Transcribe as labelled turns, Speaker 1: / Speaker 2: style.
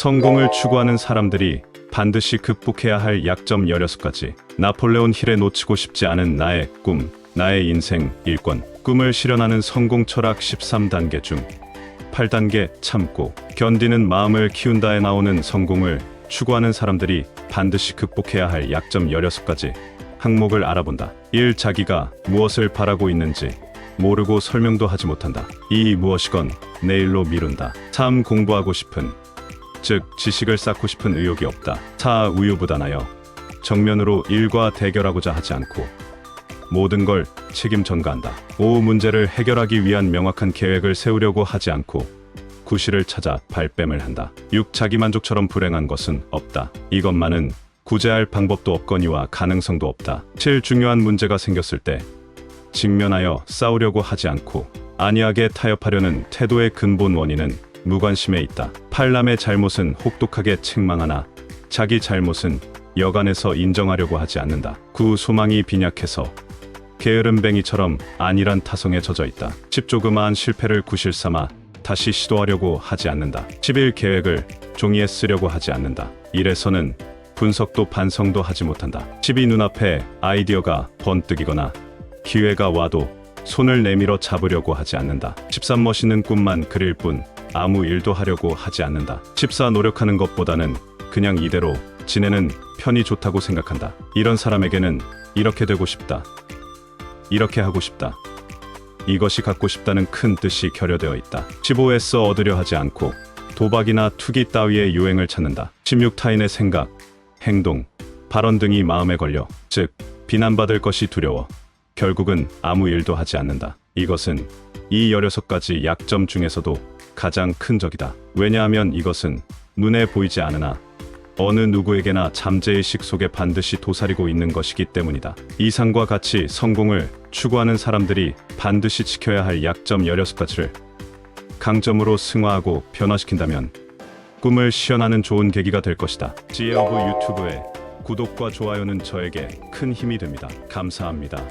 Speaker 1: 성공을 추구하는 사람들이 반드시 극복해야 할 약점 16가지. 나폴레온 힐에 놓치고 싶지 않은 나의 꿈, 나의 인생 일권. 꿈을 실현하는 성공 철학 13단계 중 8단계 참고 견디는 마음을 키운다에 나오는 성공을 추구하는 사람들이 반드시 극복해야 할 약점 16가지 항목을 알아본다. 1. 자기가 무엇을 바라고 있는지 모르고 설명도 하지 못한다. 2. 무엇이건 내일로 미룬다. 3. 공부하고 싶은 즉 지식을 쌓고 싶은 의욕이 없다. 4. 우유부단하여 정면으로 일과 대결하고자 하지 않고 모든 걸 책임 전가한다. 5. 문제를 해결하기 위한 명확한 계획을 세우려고 하지 않고 구실을 찾아 발뺌을 한다. 6. 자기만족처럼 불행한 것은 없다. 이것만은 구제할 방법도 없거니와 가능성도 없다. 7. 중요한 문제가 생겼을 때 직면하여 싸우려고 하지 않고 안이하게 타협하려는 태도의 근본 원인은 무관심에 있다. 팔남의 잘못은 혹독하게 책망하나 자기 잘못은 여간에서 인정하려고 하지 않는다. 9. 소망이 빈약해서 게으름뱅이처럼 안일한 타성에 젖어 있다. 10. 조그마한 실패를 구실 삼아 다시 시도하려고 하지 않는다. 11. 계획을 종이에 쓰려고 하지 않는다. 이래서는 분석도 반성도 하지 못한다. 12. 눈앞에 아이디어가 번뜩이거나 기회가 와도 손을 내밀어 잡으려고 하지 않는다. 13. 멋있는 꿈만 그릴 뿐 아무 일도 하려고 하지 않는다. 14. 노력하는 것보다는 그냥 이대로 지내는 편이 좋다고 생각한다. 이런 사람에게는 이렇게 되고 싶다. 이렇게 하고 싶다. 이것이 갖고 싶다는 큰 뜻이 결여되어 있다. 15. 애써 얻으려 하지 않고 도박이나 투기 따위의 유행을 찾는다. 16. 타인의 생각, 행동, 발언 등이 마음에 걸려 즉 비난받을 것이 두려워 결국은 아무 일도 하지 않는다. 이것은 이 16가지 약점 중에서도 가장 큰 적이다. 왜냐하면 이것은 눈에 보이지 않으나 어느 누구에게나 잠재의식 속에 반드시 도사리고 있는 것이기 때문이다. 이상과 같이 성공을 추구하는 사람들이 반드시 지켜야 할 약점 16가지를 강점으로 승화하고 변화시킨다면 꿈을 실현하는 좋은 계기가 될 것이다. 지혜오브 유튜브의 구독과 좋아요는 저에게 큰 힘이 됩니다. 감사합니다.